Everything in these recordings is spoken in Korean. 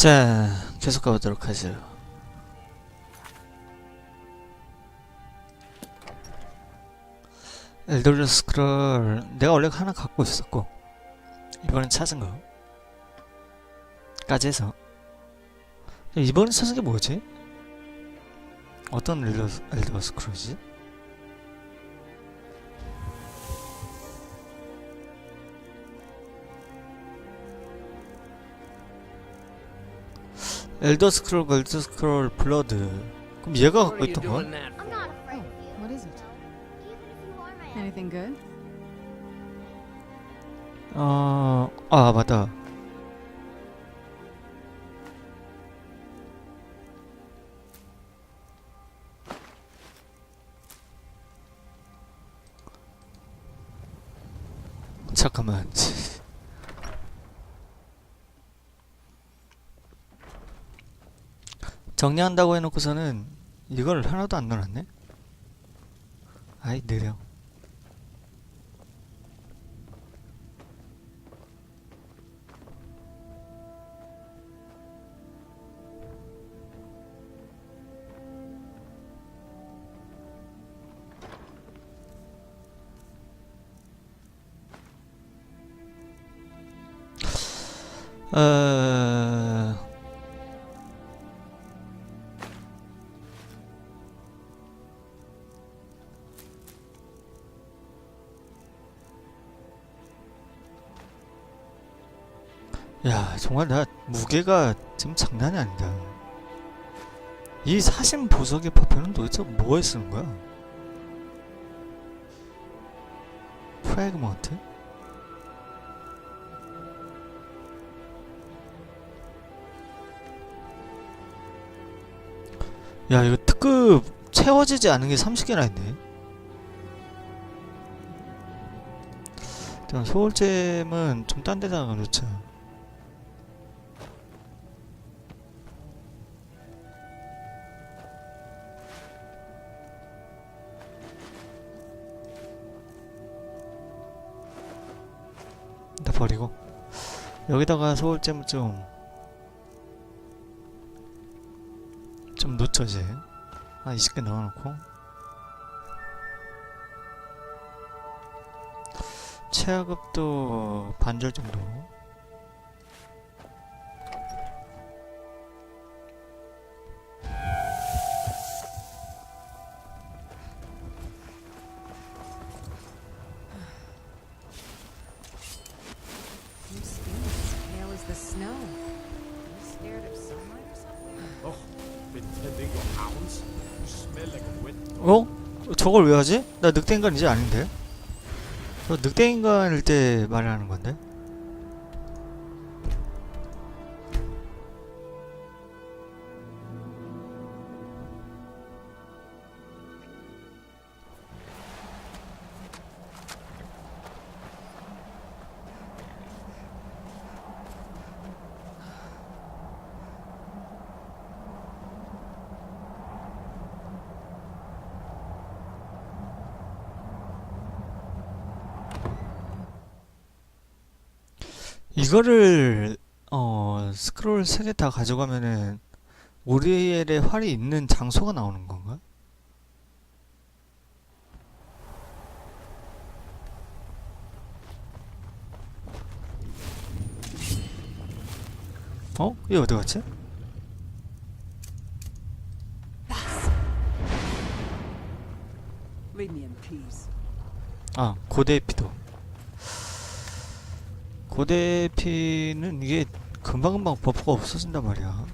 자, 계속 가보도록 하죠. 엘더르 스크롤 내가 원래 하나 갖고 있었고 이번엔 찾은 거 까지 해서 이번에 찾은 게 뭐지? 어떤 엘더, 엘더 스크롤이지? 엘더 스크롤, 엘더 스크롤 블러드 그럼 얘가 갖고 있던 건? I'm not afraid of you. What is it? Even if you are my Anything good? 어... 아 맞다 잠깐만 정리한다고 해놓고서는 이걸 하나도 안 넣어놨네? 아이 느려 어... 야 정말 나 무게가 지금 장난이 아니다 이 사신 보석의 파편은 도대체 뭐에 쓰는 거야? 프래그먼트? 야 이거 특급 채워지지 않은 게 30개나 있네 일단 소울잼은 좀 딴 데다가 놓자 여기다가 소울잼 좀 좀 놓쳐 이제. 한 20개 넣어놓고. 체화급도 반절 정도 어? 저걸 왜 하지? 나 늑대인간 이제 아닌데? 저 늑대인간일 때 말하는 건데? 이거를 어 스크롤 3개 다 가져가면은 오리엘의 활이 있는 장소가 나오는 건가? 어? 얘 어디 갔지? 아 고대 피도 고대 피는 이게 금방금방 버프가 없어진단 말이야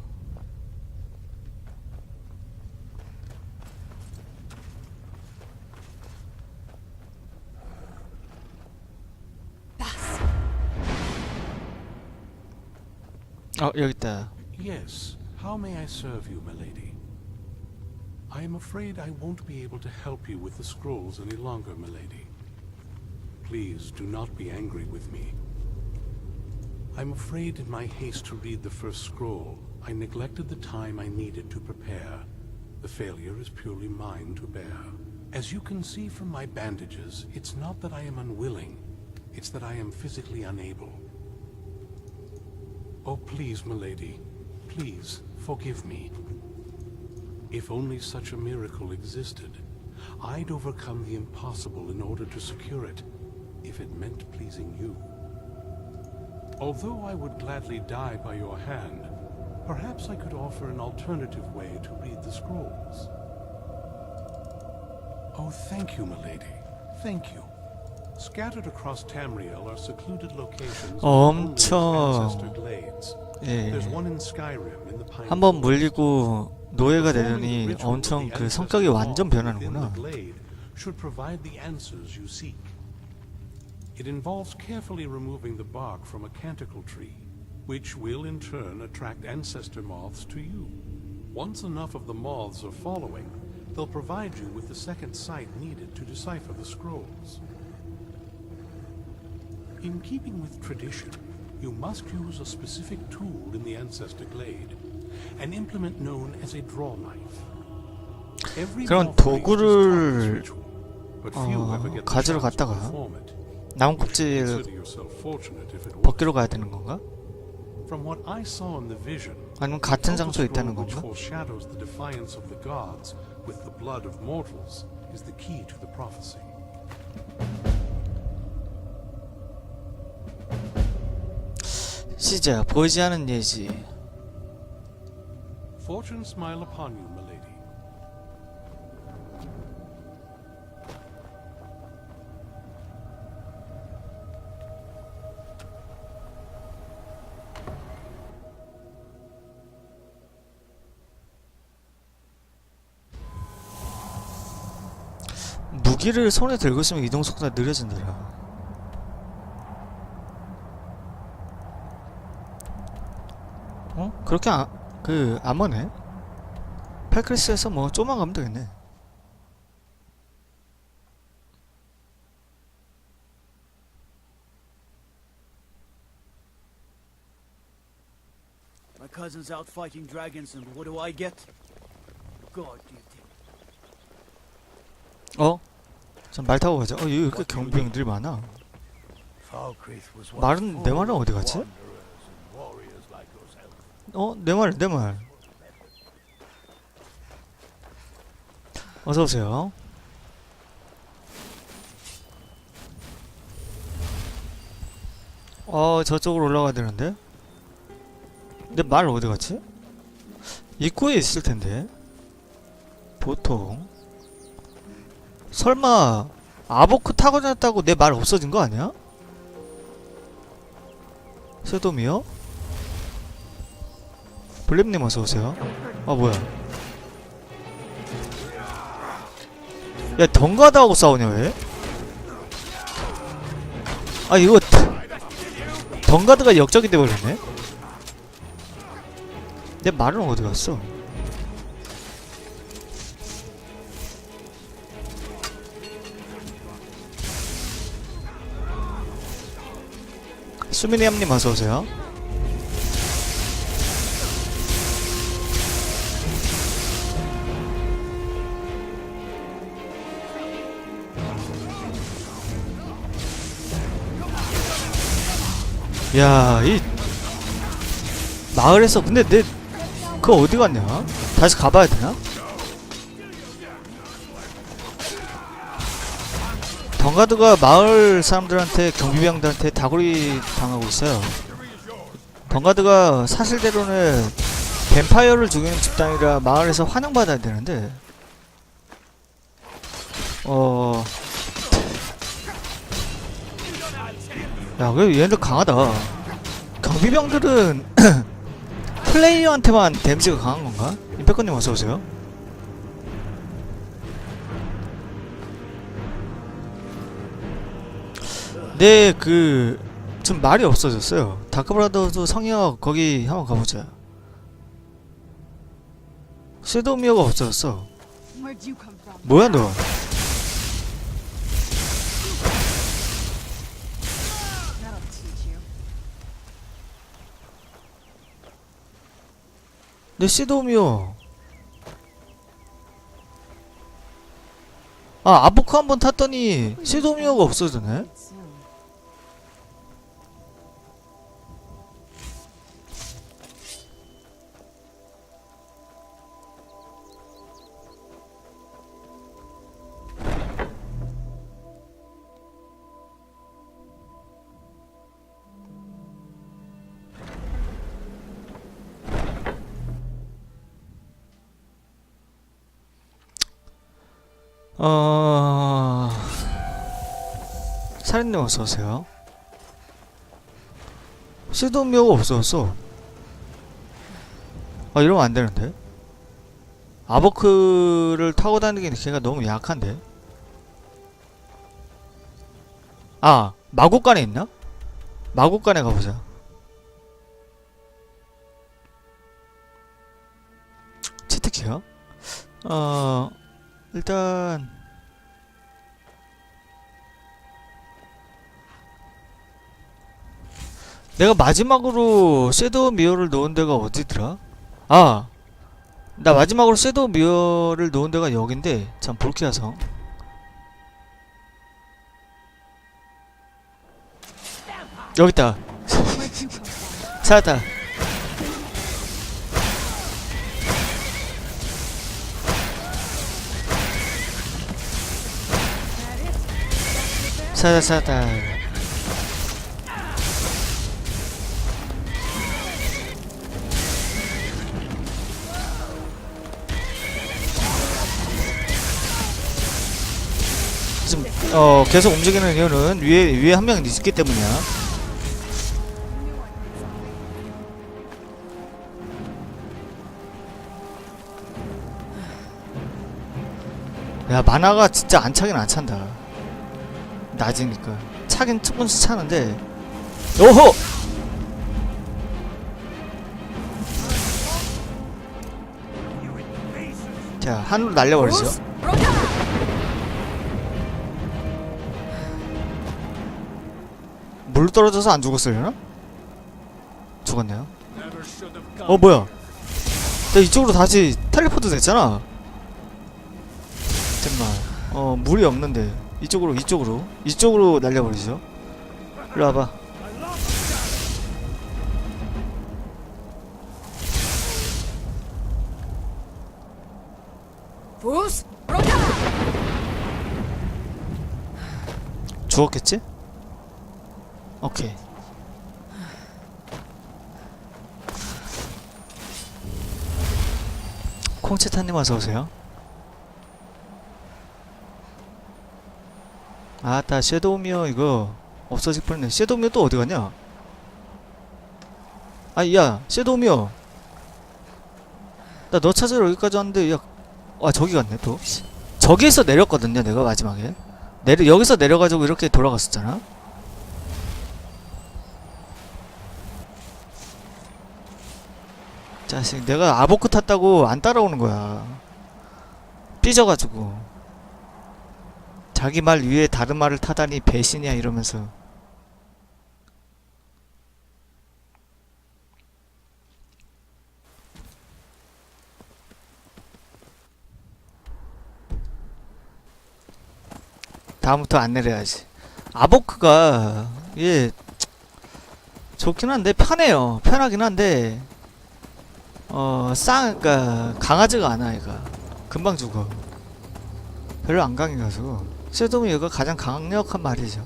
어 여기 있다 Yes. How may I serve you, milady? I am afraid I won't be able to help you with the scrolls any longer, milady. Please do not be angry with me. I'm afraid in my haste to read the first scroll, I neglected the time I needed to prepare. The failure is purely mine to bear. As you can see from my bandages, it's not that I am unwilling, it's that I am physically unable. Oh, please, milady, Please, forgive me. If only such a miracle existed, I'd overcome the impossible in order to secure it, if it meant pleasing you. Although I would gladly die by your hand, perhaps I could offer an alternative way to read the scrolls. Oh, thank you, milady. Thank you. Scattered across Tamriel are secluded locations only with 엄청- ancestor glades. 예. There's one in Skyrim in the Pine 한번 Forest. 물리고 노예가 Performing 되더니 the ritual 엄청 with the 그 ancestor 성격이 완전 law within 변하는구나. the glade should provide the answers you seek. It involves carefully removing the bark from a canticle tree, which will in turn attract ancestor moths to you. Once enough of the moths are following, they'll provide you with the second sight needed to decipher the scrolls. In keeping with tradition, you must use a specific tool in the ancestor glade, an implement known as a draw knife. Every 그런 moth priest is taught this 도구를, ritual, but few 어, ever get the 가지러 chance to 갔다가 perform it. 나무 껍질 works. 가야 되는 건가? 아니면 같은 장소에 있다는 건가? 시작 보이지 않은 예지 Fortune smile upon you, milady. 무기를 손에 들고 있으면 이동 속도가 느려진더라 어? 그렇게 아, 그 안 머네 팔크리스에서 뭐 좀만 가면 되겠네 My cousin's out fighting dragons, and what do I get? God, you think? 어? 전말 타고 가자 어 여기 왜 이렇게 경비병들이 많아 말은 내 말은 어디 갔지? 어? 내 말, 내 말. 어서 오세요. 어, 저쪽으로 올라가야 되는데. 내말 어디 갔지? 입구에 있을 텐데. 보통. 설마 아보크 타고 다녔다고 내 말 없어진 거 아니야? 세돔이요? 블립님 어서 오세요. 아 뭐야? 야 덩가드하고 싸우냐 왜? 아 이거 덩가드가 역적이 돼버렸네. 내 말은 어디 갔어? 수미니암님 어서 오세요. 야, 이 마을에서 근데 내 그거 어디 갔냐? 다시 가봐야 되나? 덩가드가 마을 사람들한테 경비병들한테 다구리 당하고 있어요. 덩가드가 사실대로는 뱀파이어를 죽이는 집단이라 마을에서 환영받아야 되는데 어... 야, 왜 얘네들 강하다. 경비병들은 플레이어한테만 데미지가 강한 건가? 임백건님 어서 오세요. 네, 그, 좀 말이 없어졌어요. 다크브라더도 성역 거기 한번 가보자. 섀도우미어가 없어졌어. 뭐야 너? 내 섀도우미어. 아 아보크 한번 탔더니 섀도우미어가 없어지네. 어... 살인님 어서오세요. 시도미어가 없어졌어. 아 이러면 안되는데? 아버크를 타고 다니기엔 걔가 너무 약한데? 아 마곡간에 있나? 마곡간에 가보자. 채택해요? 어... 일단 내가 마지막으로 섀도우 미어를 넣은 데가 어디더라? 아! 나 마지막으로 섀도우 미어를 넣은 데가 여긴데 참 볼키야성 여깄다 찾았다 찾았다 찾았다 지금 어 계속 움직이는 이유는 위에 위에 한명 있기 때문이야. 야 만화가 진짜 안 차긴 안 찬다. 낮으니까 차긴 조금씩 차는데. 오호! 자 하늘로 날려버리죠. 물 떨어져서 안 죽었으려나? 죽었네요. 어 뭐야? 나 이쪽으로 다시 텔레포트 됐잖아. 잠깐만. 어 물이 없는데 이쪽으로 이쪽으로 이쪽으로 날려버리죠. 일로 와봐. 죽었겠지? 오케이. 콩치타님 어서 오세요. 아따 섀도우미어 이거 없어질 뻔했네. 섀도우미어 또 어디 갔냐? 아야 섀도우미어. 나 너 찾으러 여기까지 왔는데 야, 아 저기 갔네 또. 저기에서 내렸거든요 내가 마지막에. 내려 여기서 내려가지고 이렇게 돌아갔었잖아. 자식 내가 아보크 탔다고 안 따라오는 거야 삐져가지고 자기 말 위에 다른 말을 타다니 배신이야 이러면서 다음부터 안 내려야지 아보크가 예 좋긴 한데 편해요 편하긴 한데 어, 쌍, 그니까, 강하지가 않아, 얘가. 금방 죽어. 별로 안 강해가지고. 얘가 가장 강력한 말이죠.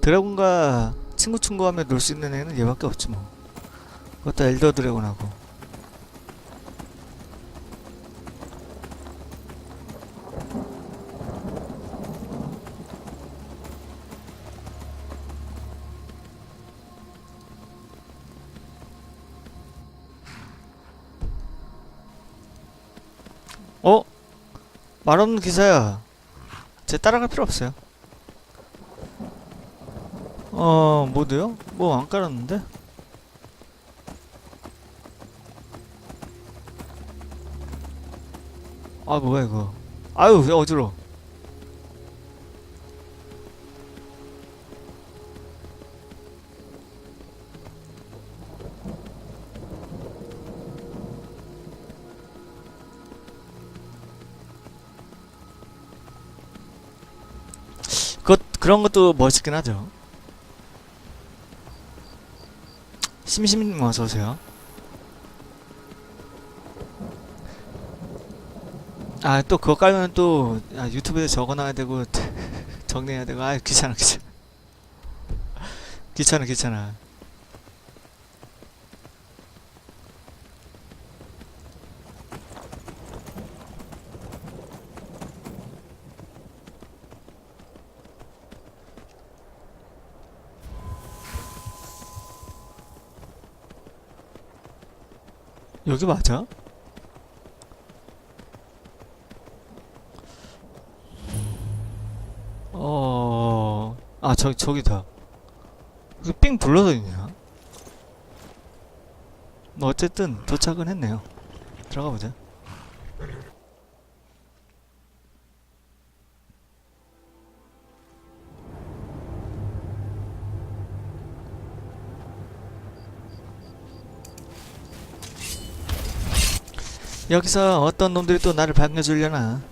드래곤과 친구 친구하며 놀 수 있는 애는 얘밖에 없지 뭐. 그것도 엘더 드래곤하고. 어? 말 없는 기사야. 제 따라갈 필요 없어요. 어, 모드요? 뭐 안 깔았는데? 아, 뭐야, 이거. 아유, 왜 어지러. 그 그런 것도 멋있긴 하죠. 심심님 어서 오세요. 아 또 그거 깔면 또 아, 유튜브에 적어놔야 되고 정리해야 되고 아 귀찮아 귀찮아 귀찮아 귀찮아. 여기 맞아? 어, 아, 저, 저기다. 여기 삥 불러져 있냐? 뭐 어쨌든 도착은 했네요. 들어가 보자. 여기서 어떤 놈들이 또 나를 반겨주려나?